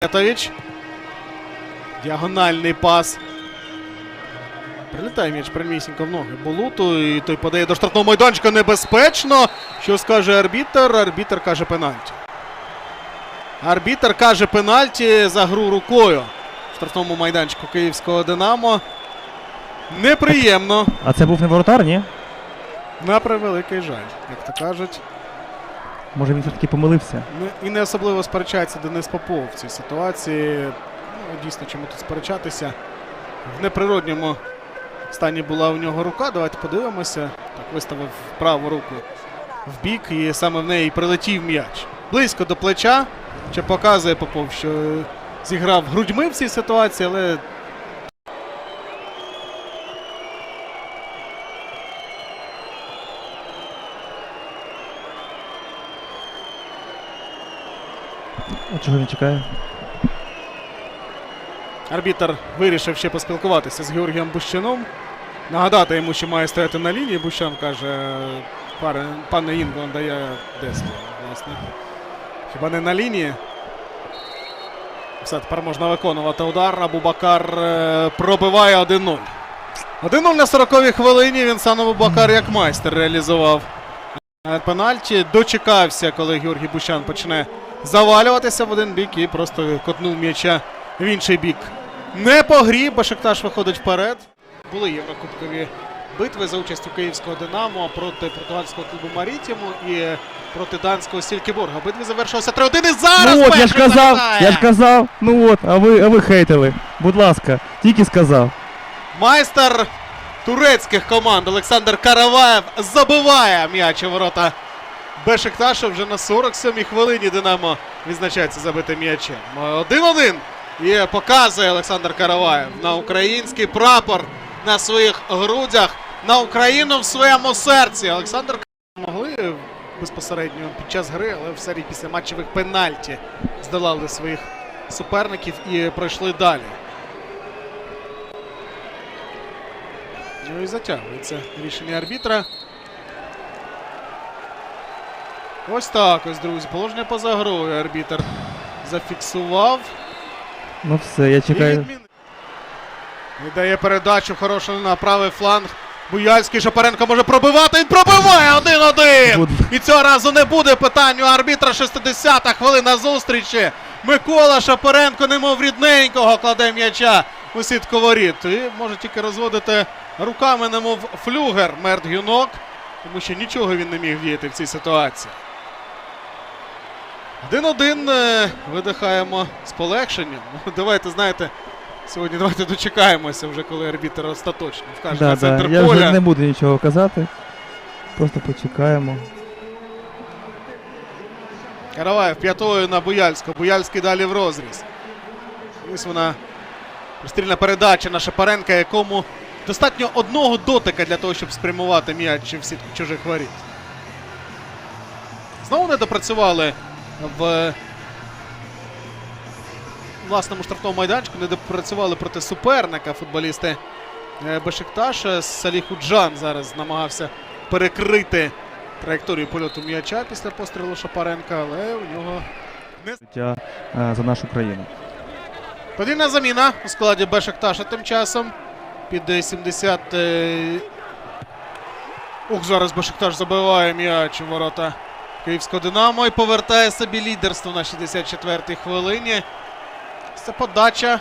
Петович. Діагональний пас. Прилітає м'яч прямісінько в ноги Болуту. І той подає до штрафного майданчика небезпечно. Що скаже арбітер? Арбітер каже пенальті. Арбітер каже пенальті за гру рукою в штрафному майданчику київського Динамо. Неприємно. А це був не воротар, ні? На превеликий жаль, як то кажуть. Може він все-таки помилився. Ну, І не особливо сперечається Денис Попов в цій ситуації. Ну, дійсно, чому тут сперечатися? В неприродньому стані була у нього рука. Давайте подивимося. Так, виставив праву руку в бік, і саме в неї прилетів м'яч. Близько до плеча. Ще показує Попов, що зіграв грудьми в цій ситуації, але А чого він чекає? Арбітер вирішив ще поспілкуватися з Георгієм Бущаном. Нагадати йому, що має стояти на лінії. Бущан каже, пане, Інго дає десь, власне. Хіба не на лінії? Все, тепер можна виконувати удар. Абубакар е, пробиває 1-0. 1-0 на 40-й хвилині. Він сам Абубакар як майстер реалізував пенальті. Дочекався, коли Георгій Бущан почне завалюватися в один бік і просто котнув м'яча в інший бік. Не по грі, Башикташ виходить вперед. Були єврокубкові битви за участю київського Динамо проти португальського клубу Марітіму і проти данського Стількіборга. Битви завершилися 3-1 і зараз ну от, я ж казав, я ж казав. Ну от, а ви, а ви хейтили. Будь ласка, тільки сказав. Майстер турецьких команд Олександр Караваєв забиває м'яч у ворота Бешикташа вже на 47-й хвилині Динамо відзначається забитим м'ячем. 1-1. І показує Олександр Караваєв на український прапор на своїх грудях, на Україну в своєму серці. Олександр могли безпосередньо під час гри, але в серії після матчевих пенальті здолали своїх суперників і пройшли далі. Ну і затягується рішення арбітра. Ось так ось, друзі. Положення поза грою арбітр зафіксував. Ну все, я чекаю. відмінив. Віддає передачу хорошу на правий фланг. Буяльський Шапаренко може пробивати. Він пробиває 1-1. І цього разу не буде питань у арбітра 60-та хвилина зустрічі. Микола Шапаренко, немов рідненького, кладе м'яча у сітку воріт. І може тільки розводити руками, немов флюгер Мерт Гюнок, тому що нічого він не міг діяти в цій ситуації. 1-1 е, видихаємо з полегшенням. Ну, Давайте, знаєте, сьогодні давайте дочекаємося вже, коли арбітр остаточно вкаже Да, на да. центр Я вже не буду нічого казати. Просто почекаємо. Караваєв п'ятою на Буяльського. Буяльський далі в розріз. Ось вона прострільна передача на Шапаренка, якому достатньо одного дотика для того, щоб спрямувати м'яч в сітку чужих воріт. Знову не допрацювали в власному штрафному майданчику, не допрацювали проти суперника футболісти е, Бешикташа. Саліху Джан зараз намагався перекрити траєкторію польоту м'яча після пострілу Шапаренка, але у нього не е, за нашу країну. Подільна заміна у складі Бешикташа тим часом. Під е, 70. е, Ух, зараз Бешикташ забиває м'яч у ворота Київського Динамо і повертає собі лідерство на 64-й хвилині. Це подача.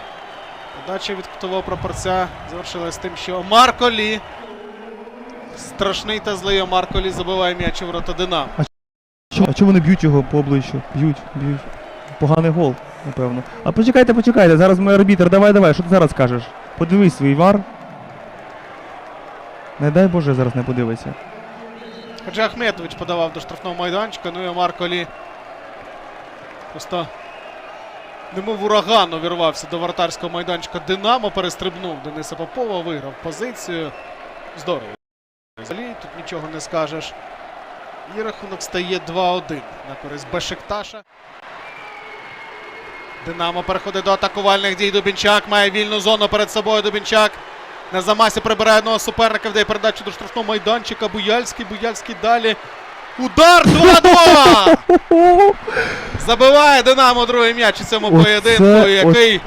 Подача від кутового прапорця завершилась тим, що Марко Лі. Страшний та злий Марко Лі забиває м'яч у ворота Динамо. А чому вони б'ють його по обличчю? Б'ють, б'ють. Поганий гол, напевно. А почекайте, почекайте. Зараз мій арбітр. Давай, давай, що ти зараз кажеш? Подивись свій вар. Не дай Боже, зараз не подивися. Адже Ахметович подавав до штрафного майданчика, ну і Марко Лі просто немов ураган увірвався до вратарського майданчика Динамо, перестрибнув Дениса Попова, виграв позицію. Здорово. Взагалі тут нічого не скажеш. І рахунок стає 2-1 на користь Бешикташа. Динамо переходить до атакувальних дій. Дубінчак має вільну зону перед собою. Дубінчак на замасі прибирає одного суперника, вдає передачу до штрафного майданчика. Буяльський. Буяльський далі Удар 2-2! Забиває Динамо другий м'яч у цьому Оце поєдинку, який.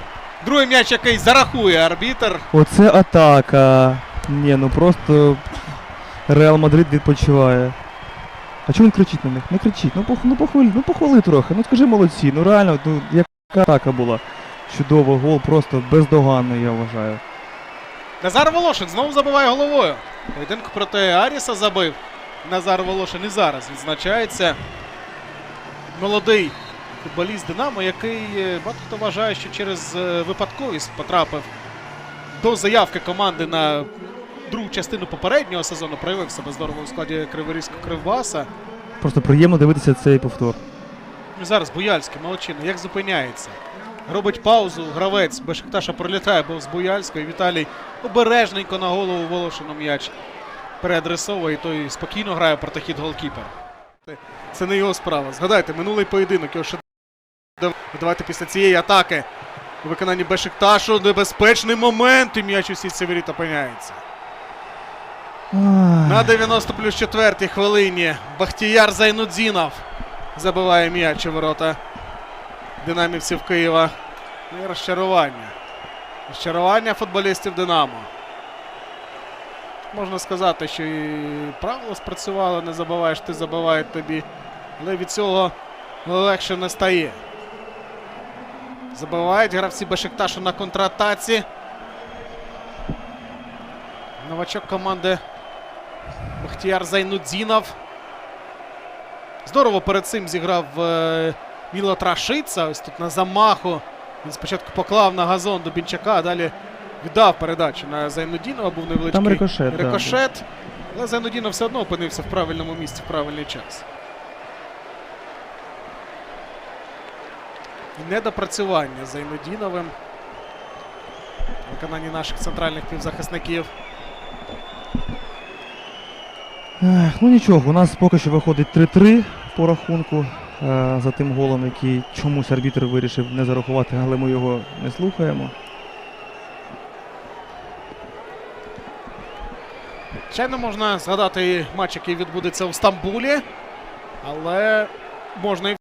Другий м'яч, який зарахує арбітр. Оце атака. Ні, ну просто Реал Мадрид відпочиває. А чому він кричить на них? Не кричить. Ну, пох... ну, похвали, ну похвали трохи. Ну скажи молодці. Ну реально, ну яка атака була. Чудово, гол просто бездоганний, я вважаю. Назар Волошин знову забиває головою. Поєдинку проти Аріса забив. Назар Волошин і зараз відзначається. Молодий футболіст Динамо, який е, багато хто вважає, що через е, випадковість потрапив до заявки команди на другу частину попереднього сезону. Проявив себе здорово у складі Криворізького Кривбаса. Просто приємно дивитися цей повтор. Зараз Буяльський, молодчина, як зупиняється. Робить паузу, гравець Бешикташа пролітає повз Буяльського. І Віталій обережненько на голову Волошину м'яч переадресовує, і той спокійно грає проти хід голкіпер. Це не його справа. Згадайте, минулий поєдинок його ще давайте після цієї атаки у виконанні Бешикташу небезпечний момент, і м'яч у сітці воріт опиняється. На 90 плюс 4 хвилині Бахтіяр Зайнудзінов забиває м'яч у ворота динамівців Києва. І розчарування. Розчарування футболістів Динамо. Можна сказати, що і правило спрацювало, не забиваєш, ти забивають тобі. Але від цього легше не стає. Забивають гравці Бешикташу на контратаці. Новачок команди Бахтіяр Зайнудзінов. Здорово перед цим зіграв Міло Трашица. Ось тут на замаху. Він спочатку поклав на газон до Бінчака, а далі віддав передачу на Зайнудінова. Був невеличкий Там рикошет, да. Але Зайнудінов все одно опинився в правильному місці в правильний час. І недопрацювання з Зайнудіновим. в Виконанні наших центральних півзахисників. Ех, ну нічого, у нас поки що виходить 3-3 по рахунку за тим голом, який чомусь арбітр вирішив не зарахувати, але ми його не слухаємо. Звичайно, можна згадати матч, який відбудеться у Стамбулі, але можна і